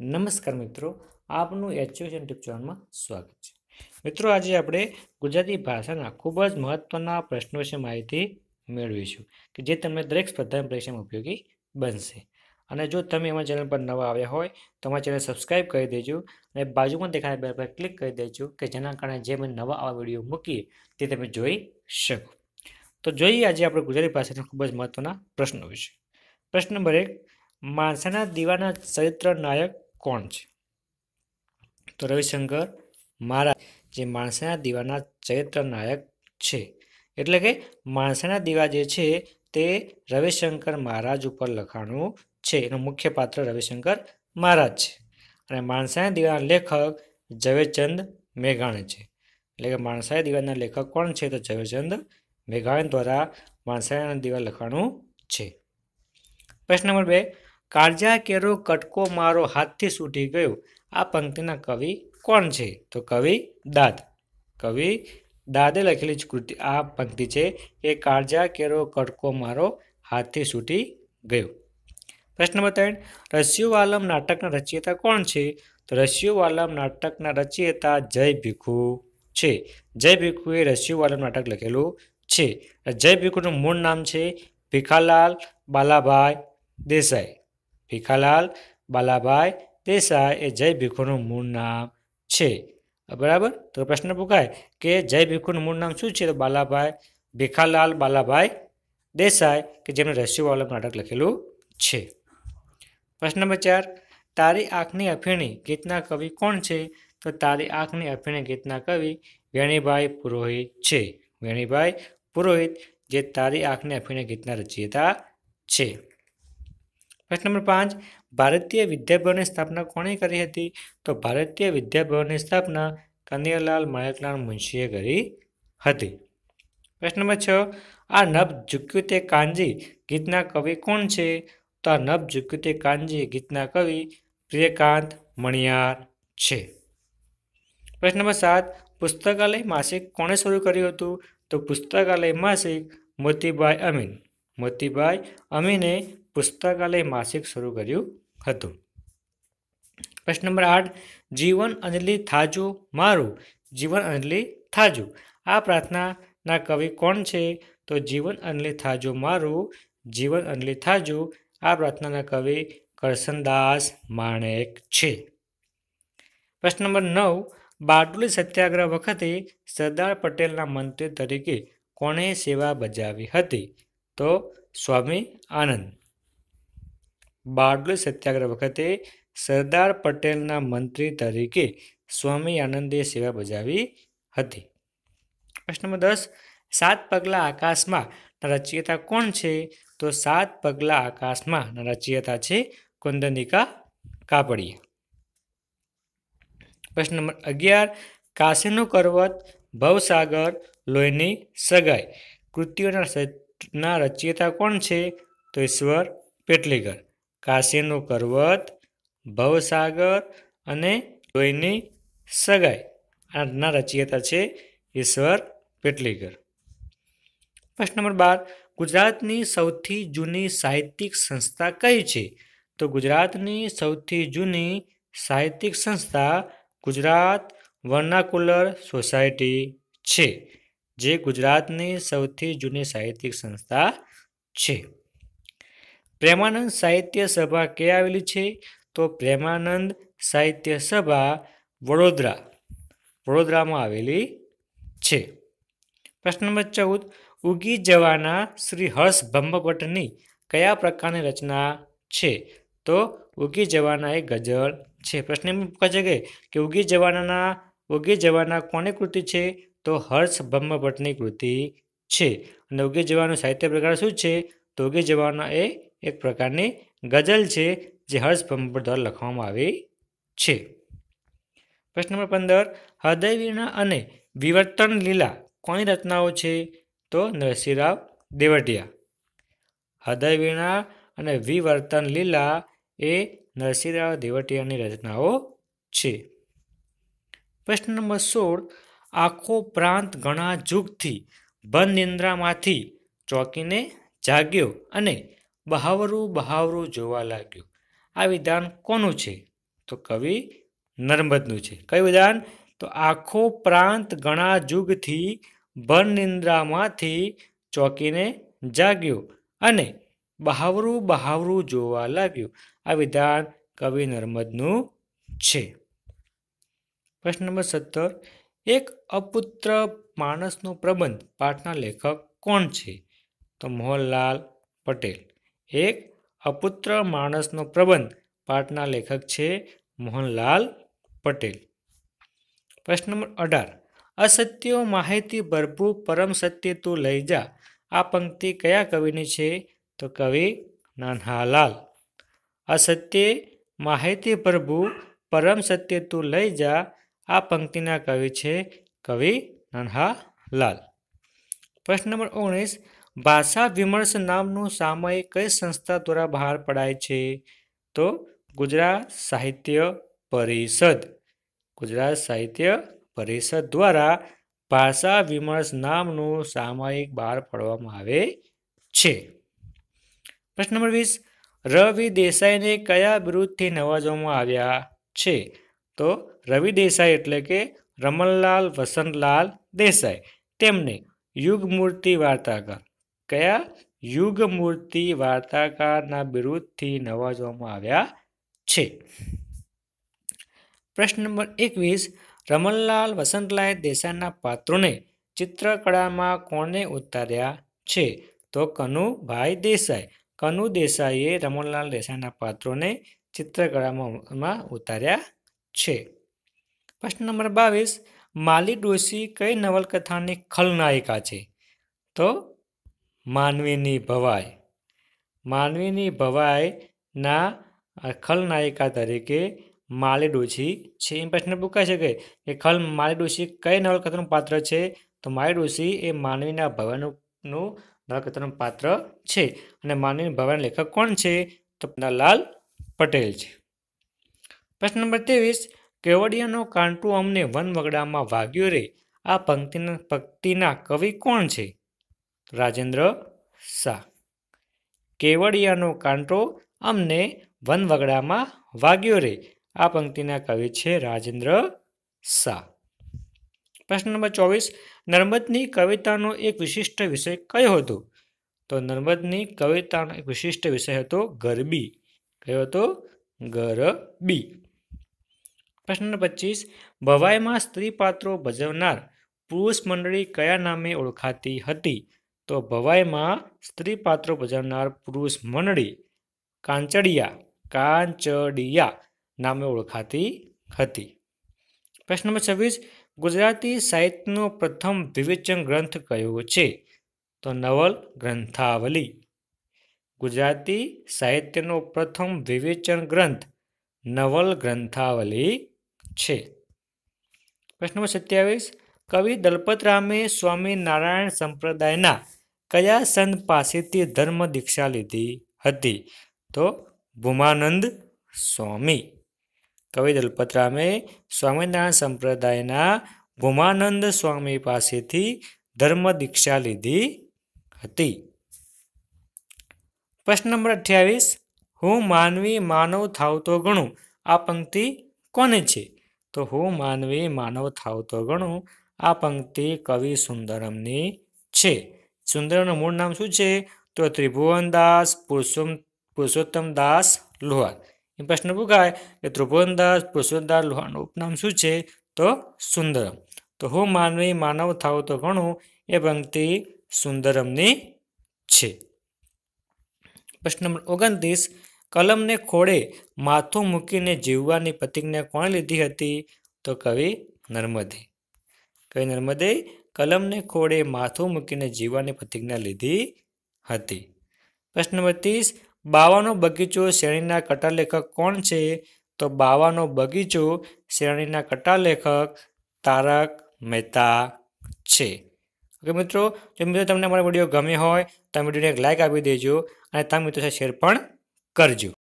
નમસ્કાર મિત્રો, આપનું એજ્યુકેશન ટ્યુબ ચેનલમાં સ્વાગત છે. મિત્રો, આજે આપણે ગુજરાતી ભાષાના ખૂબ જ મહત્ત્વના પ્રશ્નો વિશે માહિતી મેળવીશું, કે જે તમને દરેક સ્પર્ધાની પરીક્ષામાં ઉપયોગી બનશે. અને જો તમે અમારા ચેનલ પર નવા આવ્યા હોય, તો અમારા ચેનલ સબસ્ક્રાઈબ કરી દેજો અને બાજુમાં દેખાતા બેલ પર ક્લિક કરી દેજો, કે જેના કારણે જે અમે નવા આવા વીડિયો મૂકીએ, તે તમે જોઈ શકો. તો જોઈએ આજે આપણે ગુજરાતી ભાષાના ખૂબ જ મહત્ત્વના પ્રશ્નો વિશે. પ્રશ્ન નંબર એક, માણસાના દીવાના ચરિત્ર નાયક કોણ છે? તો રવિશંકર મહારાજ જે માણસાના દીવાના ચરિત્ર નાયક છે. એટલે કે માણસાના દીવા જે છે તે રવિશંકર મહારાજ ઉપર લખાણું છે. એનું મુખ્ય પાત્ર રવિશંકર મહારાજ છે. અને માણસાના દીવાના લેખક ઝવેરચંદ મેઘાણી છે. એટલે કે માણસાના દીવાના લેખક કોણ છે? તો ઝવેરચંદ મેઘાણી દ્વારા માણસાના દીવા લખાણું છે. પ્રશ્ન નંબર બે કાળજા કેરો કટકો મારો હાથથી છૂટી ગયો. આ પંક્તિના કવિ કોણ છે? તો કવિ દાદ. કવિ દાદે લખેલી જ કૃતિ, આ પંક્તિ છે કે કાળજા કેરો કટકો મારો હાથથી છૂટી ગયો. પ્રશ્ન નંબર ત્રણ રસ્યુવાલમ નાટકના રચયિતા કોણ છે? તો રસ્યુવાલમ નાટકના રચયિતા જય ભીખુ છે. જય ભીખુએ રસ્યુવાલમ નાટક લખેલું છે. જય ભીખુનું મૂળ નામ છે ભીખાલાલ બાલાભાઈ દેસાઈ. ભીખાલાલ, બાલાભાઈ દેસાઈ એ જય ભીખુનું મૂળ નામ છે. બરાબર? તો પ્રશ્ન પૂછાય કે જય ભીખુનું મૂળ નામ શું છે? તો બાલાભાઈ ભીખાલાલ, બાલાભાઈ દેસાઈ કે જેમણે રસ્યુવાલમ નાટક લખેલું છે. પ્રશ્ન નંબર ચાર, તારી આંખની અફીણી ગીતના કવિ કોણ છે? તો તારી આંખની અફીણી ગીતના કવિ વેણીભાઈ પુરોહિત છે. વેણીભાઈ પુરોહિત, જે તારી આંખની અફીણી ગીતના રચયિતા છે. પ્રશ્ન નંબર પાંચ, ભારતીય વિદ્યાભવનની સ્થાપના કોણે કરી હતી? તો ભારતીય વિદ્યાભવનની સ્થાપના કનૈયાલાલ માણેકલાલ મુનશીએ કરી હતી. પ્રશ્ન નંબર છ, આ નભ ઝુક્યું તે કાંજી ગીતના કવિ કોણ છે? તો આ નભ ઝુક્યું તે કાંજી ગીતના કવિ પ્રિયકાંત મણિયાર છે. પ્રશ્ન નંબર સાત, પુસ્તકાલય માસિક કોણે શરૂ કર્યું હતું? તો પુસ્તકાલય માસિક મોતીબાઈ અમીન. મોતીબાઈ અમીને પુસ્તકાલય માસિક શરૂ કર્યું હતું. પ્રશ્ન નંબર આઠ, જીવન અંજલિ થાજુ મારું? જીવન અંજલિ થાજુ. આ પ્રાર્થનાના કવિ કોણ છે? તો જીવન અંજલિ થાજુ મારું? જીવન અંજલિ થાજુ. આ પ્રાર્થનાના કવિ કરસનદાસ માણેક છે. પ્રશ્ન નંબર નવ, બારડોલી સત્યાગ્રહ વખતે સરદાર પટેલના મંત્રી તરીકે કોણે સેવા બજાવી હતી? તો સ્વામી આનંદ. બારડોલી સત્યાગ્રહ વખતે સરદાર પટેલના મંત્રી તરીકે સ્વામી આનંદે સેવા બજાવી હતી. પ્રશ્ન નંબર દસ, સાત પગલાં આકાશમાં રચયિતા કોણ છે? તો સાત પગલાં આકાશમાં રચયિતા છે કુંદનિકા કાપડિયા. પ્રશ્ન નંબર અગિયાર, કાશીનું પર્વત ભવસાગર લોહીની સગાઈ. કૃતિઓના ના રચયિતા કોણ છે? તો ઈશ્વર પેટલીગર. કાશીનું પર્વત, ભવસાગર અને લોહીની સગાઈ. આના રચયિતા છે ઈશ્વર પેટલીગર. પ્રશ્ન નંબર બાર. ગુજરાતની સૌથી જૂની સાહિત્યિક સંસ્થા કઈ છે? તો ગુજરાતની સૌથી જૂની સાહિત્યિક સંસ્થા ગુજરાત વર્નાકુલર સોસાયટી છે. જે ગુજરાતની સૌથી જૂની સાહિત્યિક સંસ્થા છે. પ્રેમાનંદ સાહિત્ય સભા ક્યાં આવેલી છે? તો પ્રેમાનંદ સાહિત્ય સભા વડોદરા, વડોદરામાં આવેલી છે. પ્રશ્ન નંબર ચૌદ, ઉગી જવાના શ્રી હર્ષ બ્રહ્મભટ્ટની કયા પ્રકારની રચના છે? તો ઉગી જવાના એ ગઝલ છે. પ્રશ્ન એમ પૂછાય છે કે ઉગી જવાના ઉગી જવાના કોની કૃતિ છે? તો હર્ષ બ્રહ્મભટ્ટની કૃતિ છે. અને ઉગે જવાનો સાહિત્ય પ્રકાર શું છે? તો ઉગે જવાના એ એક પ્રકારની ગઝલ છે, જે હર્ષ બ્રહ્મભટ્ટ દ્વારા લખવામાં આવી છે. પ્રશ્ન નંબર પંદર હૃદયવીણા અને વિવર્તન લીલા કોની રચનાઓ છે? તો નરસિંહરાવ દેવટિયા. હૃદયવીણા અને વિવર્તન લીલા એ નરસિંહરાવ દેવટિયાની રચનાઓ છે. પ્રશ્ન નંબર સોળ આખો પ્રાંત ઘણા જુગથી બંધ નિંદ્રામાંથી ચોંકીને જાગ્યો અને બહાવરું બહાવરું જોવા લાગ્યો. આ વિધાન કોનું છે? તો કવિ નર્મદનું છે. કયું વિધાન? તો આખો પ્રાંત ઘણા જુગથી બંધ નિંદ્રામાંથી ચોંકીને જાગ્યો અને બહાવરું બહાવરું જોવા લાગ્યું. આ વિધાન કવિ નર્મદનું છે. પ્રશ્ન નંબર સત્તર. એક અપુત્ર માણસનો પ્રબંધ પાઠના લેખક કોણ છે? તો મોહનલાલ પટેલ. એક અપુત્ર માણસનો પ્રબંધ પાઠના લેખક છે મોહનલાલ પટેલ. પ્રશ્ન નંબર અઢાર. અસત્યો માહિતી ભરપૂર પરમ સત્ય તું લઈ જા. આ પંક્તિ કયા કવિની છે? તો કવિ નાનહાલાલ. અસત્ય માહિતી ભરપૂર પરમ સત્ય તું લઈ જા. આ પંક્તિના કવિ છે કવિ નન્હાલાલ પ્રશ્ન નંબર ઓગણીસ, ભાષા વિમર્શ નામનું સામયિક કઈ સંસ્થા દ્વારા બહાર પડાય છે? તો ગુજરાત સાહિત્ય પરિષદ. ગુજરાત સાહિત્ય પરિષદ દ્વારા ભાષા વિમર્શ નામનું સામયિક બહાર પાડવામાં આવે છે. પ્રશ્ન નંબર વીસ, રવિ દેસાઈને કયા બિરુદથી નવાજવામાં આવ્યા છે? તો રવિ દેસાઈ એટલે કે રમણલાલ વસંતલાલ દેસાઈ. તેમને યુગમૂર્તિ વાર્તાકાર. કયા? યુગમૂર્તિ વાર્તાકારના બિરુદથી નવાજવામાં આવ્યા છે. પ્રશ્ન નંબર એકવીસ. રમણલાલ વસંતલાલ દેસાઈના પાત્રોને ચિત્રકળામાં કોને ઉતાર્યા છે? તો કનુભાઈ દેસાઈ. કનુ દેસાઈએ રમણલાલ દેસાઈના પાત્રોને ચિત્રકળામાં ઉતાર્યા છે. પ્રશ્ન નંબર બાવીસ, માલી ડોશી કઈ નવલકથાની ખલનાયિકા છે? તો માનવીની ભવાઈ. માનવીની ભવાઈના ખલનાયિકા તરીકે માલી ડોશી છે. એમ પ્રશ્ન પૂછાઈ શકે કે ખલ માલી ડોશી કઈ નવલકથાનું પાત્ર છે? તો માલી ડોશી એ માનવીના ભવાઈનું નવલકથાનું પાત્ર છે. અને માનવીની ભવાઈના લેખક કોણ છે? તો લાલ પટેલ છે. પ્રશ્ન નંબર ત્રેવીસ, કેવડિયાનો કાંટો અમને વન વગડામાં વાગ્યો રે. આ પંક્તિના પંક્તિના કવિ કોણ છે? રાજેન્દ્ર શાહ. કેવડિયાનો કાંટો અમને વન વગડામાં વાગ્યો રે. આ પંક્તિના કવિ છે રાજેન્દ્ર શાહ. પ્રશ્ન નંબર ચોવીસ, નર્મદની કવિતાનો એક વિશિષ્ટ વિષય કયો હતો? તો નર્મદની કવિતાનો એક વિશિષ્ટ વિષય હતો ગરબી. કયો હતો? ગરબી. પ્રશ્ન નંબર પચીસ, ભવાઈમાં સ્ત્રી પાત્રો ભજવનાર પુરુષ મંડળી કયા નામે ઓળખાતી હતી? તો ભવાઈમાં સ્ત્રી પાત્રો ભજવનાર પુરુષ મંડળી કાંચડિયા કાંચડિયા નામે ઓળખાતી હતી. પ્રશ્ન નંબર છવ્વીસ, ગુજરાતી સાહિત્યનો પ્રથમ વિવેચન ગ્રંથ કયો છે? તો નવલ ગ્રંથાવલી. ગુજરાતી સાહિત્યનો પ્રથમ વિવેચન ગ્રંથ નવલ ગ્રંથાવલી છે. પ્રશ્ન નંબર સત્યાવીસ, કવિ દલપતરામે સ્વામિનારાયણ સંપ્રદાયના કયા સંત પાસેથી ધર્મ દીક્ષા લીધી હતી? તો ભૂમાનંદ સ્વામી. કવિ દલપતરામે સ્વામિનારાયણ સંપ્રદાયના ભૂમાનંદ સ્વામી પાસેથી ધર્મ દીક્ષા લીધી હતી. પ્રશ્ન નંબર અઠ્યાવીસ, હું માનવી માનવ થાવતો ગણું, આ પંક્તિ કોને છે? તો હું માનવી માનવ થાવતો ગણું. આ પંક્તિ કવિ સુંદરમની છે. સુંદરમનું મૂળ નામ શું છે? તો ત્રિભુવનદાસ પુરુષોત્તમ પુરુષોત્તમદાસ લોહાર. એ પ્રશ્ન પૂછાય કે ત્રિભુવનદાસ પુરુષોત્તમદાસ લોહારનું ઉપનામ શું છે? તો સુંદરમ. તો હું માનવી માનવ થાવ તો ઘણું એ પંક્તિ સુંદરમની છે. પ્રશ્ન નંબર ઓગણત્રીસ. કલમને ખોળે માથું મૂકીને જીવવાની પ્રતિજ્ઞા કોણે લીધી હતી? તો કવિ નર્મદે. કવિ નર્મદે કલમને ખોળે માથું મૂકીને જીવવાની પ્રતિજ્ઞા લીધી હતી. પ્રશ્ન નંબર ત્રીસ, બાવાનો બગીચો શ્રેણીના કટા લેખક કોણ છે? તો બાવાનો બગીચો શ્રેણીના કટા લેખક તારક મહેતા છે. ઓકે મિત્રો, જો મિત્રો તમને અમારો વીડિયો ગમ્યો હોય, તો વિડીયોને એક લાઇક આપી દેજો અને તમે મિત્રો સાથે શેર પણ કરજો.